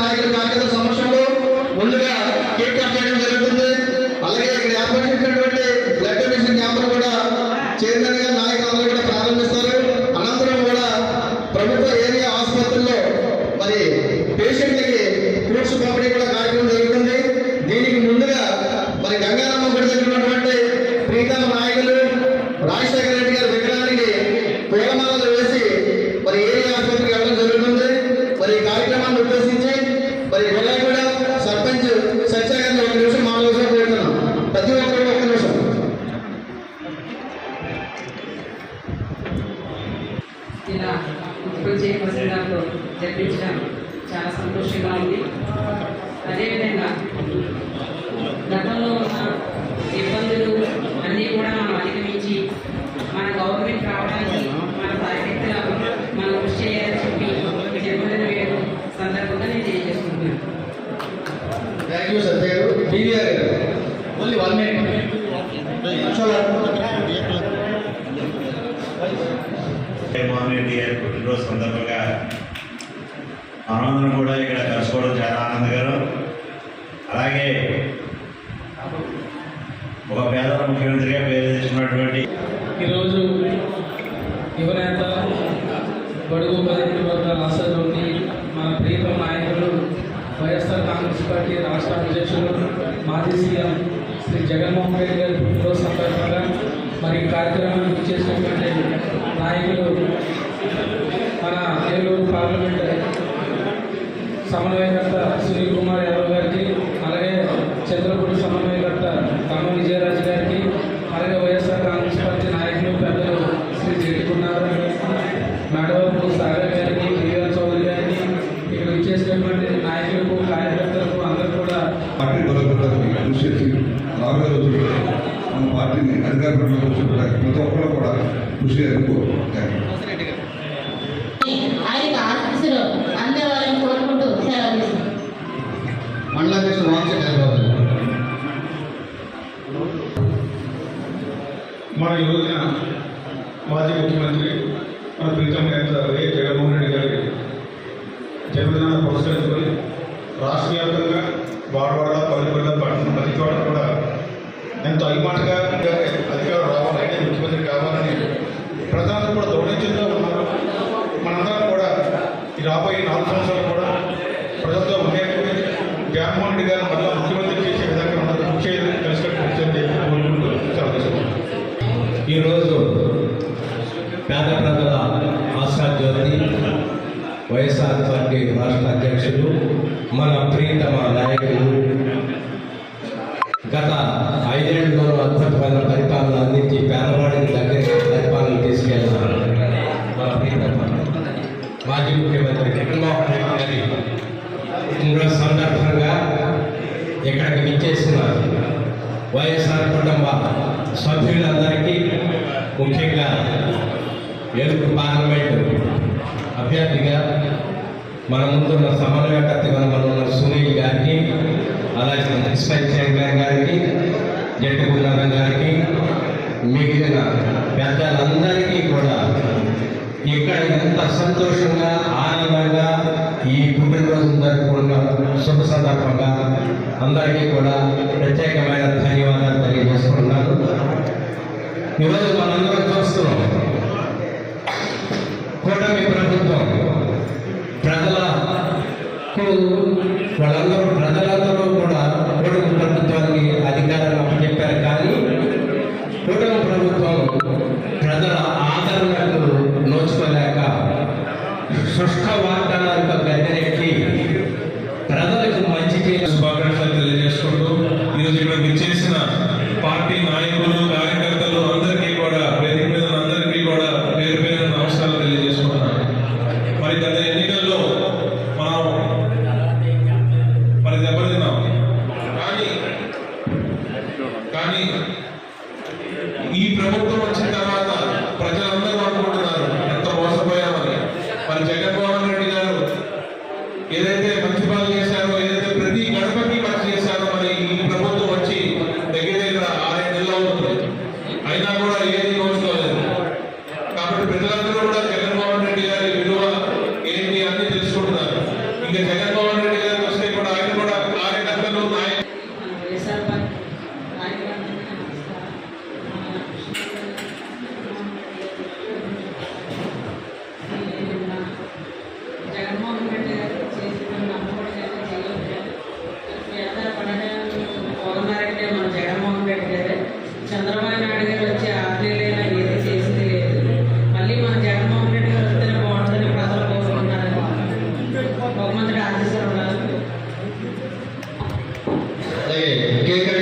నాయకుల కార్యకర్తల సమక్షంలో ముందుగా కేక్ కట్ చేయడం జరుగుతుంది. అలాగే ఇక్కడ ఏర్పాటు బ్లడ్ డొనేషన్ క్యాంపులు కూడా చైర్మన్ గారు నాయకులందరూ కూడా ప్రారంభిస్తారు. అనంతరం కూడా ప్రభుత్వ ఏరియా ఆసుపత్రుల్లో మరి పేషెంట్ ఫ్రూట్స్ పంపిణీ కూడా కార్యక్రమం జరుగుతుంది దీనికి ముందుగా మరి గంగారమ్మ గుడి దగ్గర ఉన్నటువంటి ప్రీతమ నాయకులు రాజశేఖర రెడ్డి గారి విగ్రహానికి పూలమాలలు వేసి మరి ఏరియా ఆసుపత్రికి వెళ్ళడం జరుగుతుంది మరి ఈ కార్యక్రమాన్ని ఉద్దేశించి మరి గొల్లాగూడ సర్పంచ్ సత్య గారిని ఒక నిమిషం మాట్లాడుతూ కోరుతున్నాం ప్రతి ఒక్కరు ఒక నిమిషం ఇలా ఇప్పుడు చేయవలసిందాతో జరిపించడం చాలా సంతోషంగా ఉంది. అదేవిధంగా గతంలో ఉన్న ఇబ్బందులు అన్నీ కూడా మనం అధిగమించి మన గవర్నమెంట్ రావడానికి మన సాయశక్తుల మనం కృషి చేయాలని చెప్పి జన్మదిన వేడు సందర్భంగా నేను తెలియజేస్తున్నాను thank you Satya garu. Only one minute Jaganmohan Reddy గారి పుట్టినరోజు సందర్భంగా మనందరం కూడా ఇక్కడ కలుసుకోవడం చాలా ఆనందకరం. అలాగే ఒక పేద ముఖ్యమంత్రిగా పేరు తెచ్చినటువంటి ఈరోజు యువనేత బడుగు బదిలీ వర్గాల ఆశలోని మన ప్రియతమ నాయకులు వైఎస్ఆర్ కాంగ్రెస్ పార్టీ రాష్ట్ర అధ్యక్షులు మాజీ సీఎం శ్రీ జగన్మోహన్ రెడ్డి గారి పుట్టినరోజు సందర్భంగా మరి కార్యక్రమాన్ని చేసినటువంటి నాయకులు మన ఏలూరు పార్లమెంట్ సమన్వయకర్త సునీల్ కుమార్ యాదవ్ గారికి అలాగే చంద్రపూడి సమన్వయకర్త రామ విజయరాజు గారికి అలాగే వైఎస్ఆర్ కాంగ్రెస్ పార్టీ నాయకులు పెద్దలు శ్రీ జెట్టుకున్నారు మేడవరపు సాగర్ గారికి బిఆర్ చౌదరి గారికి ఇక్కడ ఇచ్చేసినటువంటి నాయకులకు కార్యకర్తలకు అందరూ కూడా పార్టీ బలోపేతానికి కృషి చేసి రాబోయే రోజుల్లో మన పార్టీని అధికారంలోకి ప్రతి ఒక్కరు కూడా కృషి చేయాలని కోరుకుంటున్నాను మండలాధ్యక్షులు వాంఛ హైదరాబాద్ మన యువజన మాజీ ముఖ్యమంత్రి మన ప్రీతం నేత వైఎస్ జగన్మోహన్ రెడ్డి గారి జన్మదినాన్ని పురస్కరించుకొని రాష్ట్ర వ్యాప్తంగా వాడవాడ పల్లెపల్లి పట్టణం ప్రతి చోట కూడా ఎంతో అభిమాటగా అధికారులు రావాలి ముఖ్యమంత్రి కావాలని ప్రజలందరూ కూడా దౌర్ణించుతూ ఉన్నారు మనందరం కూడా ఈ రాబోయే నాలుగు సంవత్సరాలు కూడా ప్రజలతో ఉండేటువంటి జగన్మోహన్ రెడ్డి గారిని మళ్ళీ ముఖ్యమంత్రి చేసే విధంగా ఉన్నది కృషి కలిసికట్టు కృషి అని చెప్పి కోరుకుంటూ సెలవు తీసుకుంటున్నాను. ఈరోజు పేద ప్రజల ఆశాజ్యోతి వైఎస్ఆర్ పార్టీ రాష్ట్ర అధ్యక్షులు మన ప్రియతమ నాయకులు. గత ఐదేళ్ళలో అద్భుతమైన పరిపాలన అందించి పేదవాడికి దగ్గర పరిపాలన తీసుకెళ్తారు మన ప్రియతమ మాజీ ముఖ్యమంత్రి జగన్మోహన్ రెడ్డి గారి సందర్భంగా ఇక్కడికి విచ్చేసిన వైఎస్ఆర్ కుటుంబ సభ్యులందరికీ ముఖ్యంగా ఏలూరు పార్లమెంటు అభ్యర్థిగా మన ముందున్న సమన్వయకర్తగా మన ఉన్న సునీల్ గారికి అలాగే ఇస్మాయిల్ చంద్ర గారికి జట్టు గురునాథన్ గారికి మిగిలిన పెద్దలందరికీ కూడా ఇక్కడ ఎంత సంతోషంగా ఆనందంగా ఈ పుట్టినరోజు జరుపుకున్న శుభ సందర్భంగా అందరికీ కూడా ప్రత్యేకమైన ధన్యవాదాలు తెలియజేసుకుంటున్నాను. ఈరోజు మనందరం చూస్తున్నాం. కూటమి ప్రభుత్వం ప్రజలకు వాళ్ళందరూ ప్రజల que,